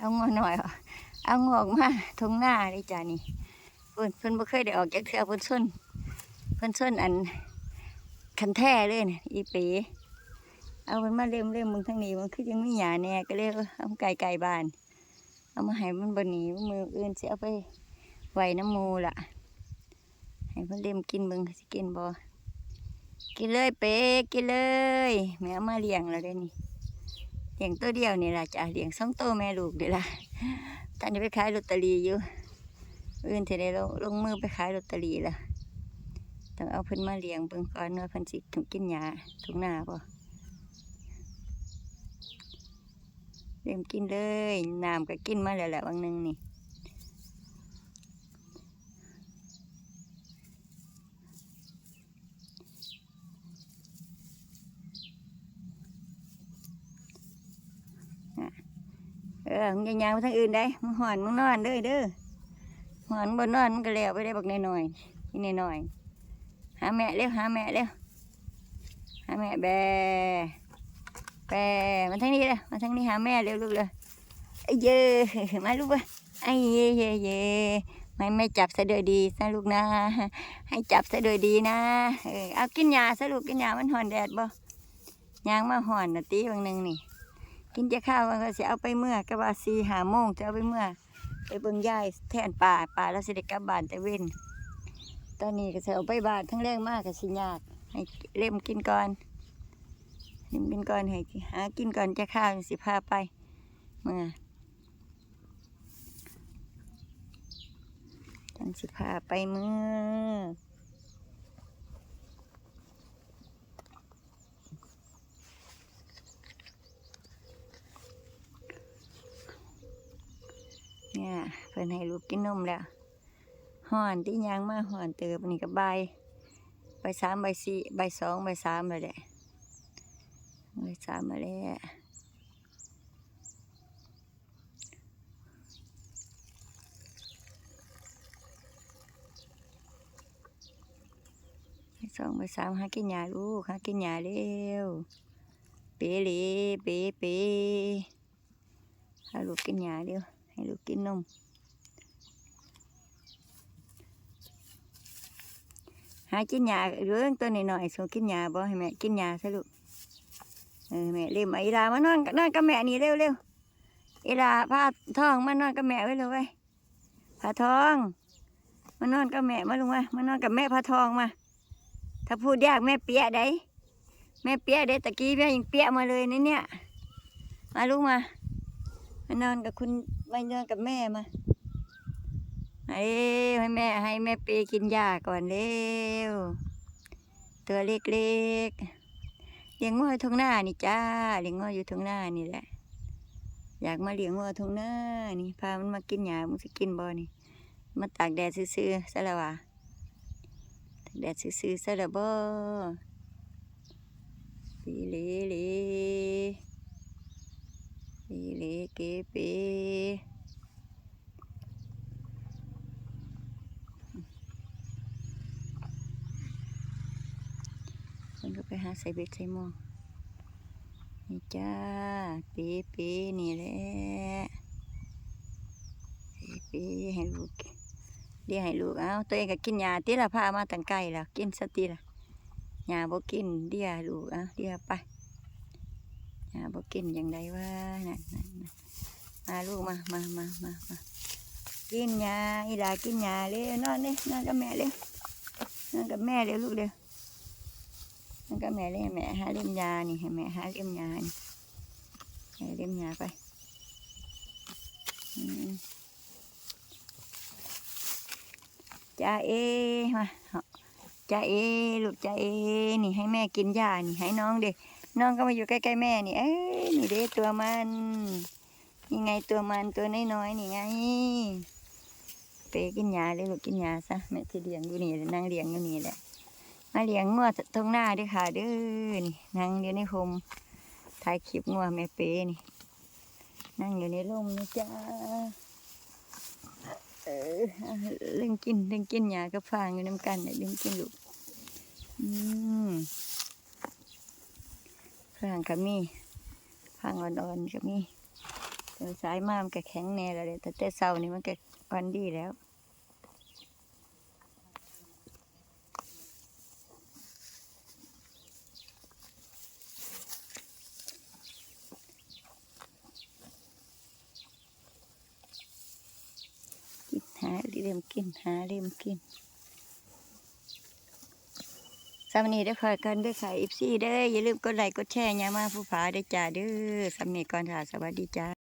เอางอหน่อยเอาเอางอกมาทงหน้าเลยจ้านี่เพิ่นเพิ่นบ่เคยได้ออกจากเทือเพิ่นส้นเพิ่นส้นอันคันแท้เลยน่อีเป๋เอามันมาเล่มเล่มมึงทั้งนี้มันคือยังไมีหยาแน่ก็เลยเอาไก่ไก่บ้าน เอามาให้มันบนนี้มืออื่นสิเอาไปไว้น้ำมูล่ะให้เพิ่นเล่มกินเบิ่งสิกินบ่กินเลยเป๊กกินเลยแม่เอามาเลี้ยงแล้วเด้นี่ ลี้ยงตัวเดียวนี่ล่ะจ้ะเลี้ยงสองตัวแม่ลูกเด้อล่ะตอนนี้ไปขายลอตเตอรี่อยู่อื่นเทได้ลงลงมือไปขายลอตเตอรี่ละต้องเอาเพิ่นมาเลี้ยงเบิ่งก่อนว่าเพิ่นสิถูกกินหญ้าถูกหน้าบ่เลี้ยงกินเลยน้ำก็กินมาแล้วแหละวันหนึงนี่ ออมึงอย่ายางไปทางอื่นได้มึงหอนมึงนอนเด้อเด้อหอนบนนอนมันก็แล้วไปได้บักหน้อยๆนี่น้อยหาแม่เร็วหาแม่เร็วหาแม่แบแบมาทางนี้เลยมาทางนี้หาแม่เร็วลูกเลยไอ้เย่มาลูกไปไอ้เย่เย่เย่ไม่ไม่จับซะโดยดีซะลูกนะ ให้จับซะโดยดีนะเออเอากินยาซะลูกกินยามันหอนแดดบ่ยางมาหอนนะตีบางหนึงนี่ กินจะข้าวมันก็สิเอาไปเมื่อกะว่าสีหาโมงจะเอาไปเมื่อ ไปเบิ่งยายแทนป่าป่าแล้วสิได้กลับบ้านแต่เว้นตอนนี้ก็จะเอาไปบ้านทั้งแรงมากก็สิยากให้เล่มกินก่อนเล่มกินก่อนให้หากินก่อนจะข้าวสิพาไปเมื่อจังสิพาไปเมื่อเนี่ยเพิ่นให้ลูกกินนมแล้วห่อนที่ยางมาห่อนเติบนี่ก็ใบายใบสามใบสี่ใบสองใบสามเลยแหละใบสามมาแล้วใบสองใบสามหากินยาลูกหากินยาเร็วเป๋เล่เป๋เป๋ให้ลูกกินยาเร็วให้ลูกกินนม หากินยาเรื่องตัวน้อยๆส่งกินยาบ่ให้แม่กินยาซะลูกเออแม่เรียมอีลามานอนนอนกับแม่นี่เร็วเร็วๆอีลาพาท้องมานอนกับแม่ไว้เลยเว้พาท้องมานอนกับแม่มาลุงมามานอนกับแม่พาทองมา ถ้าพูดยากแม่เปียได้แม่เปียได้ตะกี้แม่ยังเปียมาเลยนี่เนี่ยมาลุงมามานอนกับคุณมานอนกับแม่มา ให้ให้แม่ให้แม่เปกินยาก่อนเร็ว ตัวเล็กๆเลี้ยงงัวทงหน้านี่จ้าเลี้ยงงัวอยู่ทงหน้านี่แหละ อยากมาเลี้ยงงัวทงหน้านี่พามันมากินหญ้ามันสิกินบ่นี่มาตากแดดซื่อๆซะแล้ววะตากแดดซื่อๆซะแล้วบ่ปีเลเลปีเลเกเป มันก็ไปหาใส่เบ็ดใส่หม้อนี่จ้าเป๊เป๊นี่แหละเป๊เป๊ให้ลูกเดี๋ยวให้ลูกเอาตัวเองก็กินยาตีละพามาตั้งไกลแล้วกินสติละยาบ่กินเดี๋ยวลูกเอาเดี๋ยวไปยาบ่กินอย่างใดวะนั่นนั่นนั่นมาลูกมามามามามากินยาอีหลากินยาเร็วนอนเลยนอนกับแม่เร็วนอนกับแม่เร็วลูกเร็ว มันก็แม่เล่แม่หาเล่มยานี่ให้แม่หาเล่มยานี่ให้เล่มยาไปจ้าเอมาจ้าเอลูกจ้าเอนี่ให้แม่กินยานี่ให้น้องเด็กน้องก็มาอยู่ใกล้ๆแม่นี่เอ้ยนี่เด้ตัวมันนี่ไงตัวมันตัวน้อยๆนี่ไงเปกินยาเลยลูกกินยาซะแม่จะเลี้ยงอยู่นี่นั่งเลี้ยงอยู่นี่แหละ มาเลี้ยงงัวตรงหน้าด้วยค่ะเด้อนี่นั่งอยู่ในโฮมถ่ายคลิปงัวแม่เป้นี่ นั่งอยู่ในร่มนะจ๊ะเออเรื่องกินเรื่องกินหยากับฟางอยู่น้ำกันเนี่ยเรื่องกินลูกอืมฟางก็มีฟางอ่อนๆก็มีเดี๋ยวสายมามันก็แข็งแน่แล้วเลยแต่แต่เช้านี่มันก็วันดีแล้ว กินหา เรียมกินหาเรียมกินสำนีได้คอยกันได้วยค่ะอิฟซี่เด้ออย่าลืมกดไลค์กดแชร์ยามาผู้ผาได้จ้าเด้อสำนีก่อนค่ะสวัสดีจ้า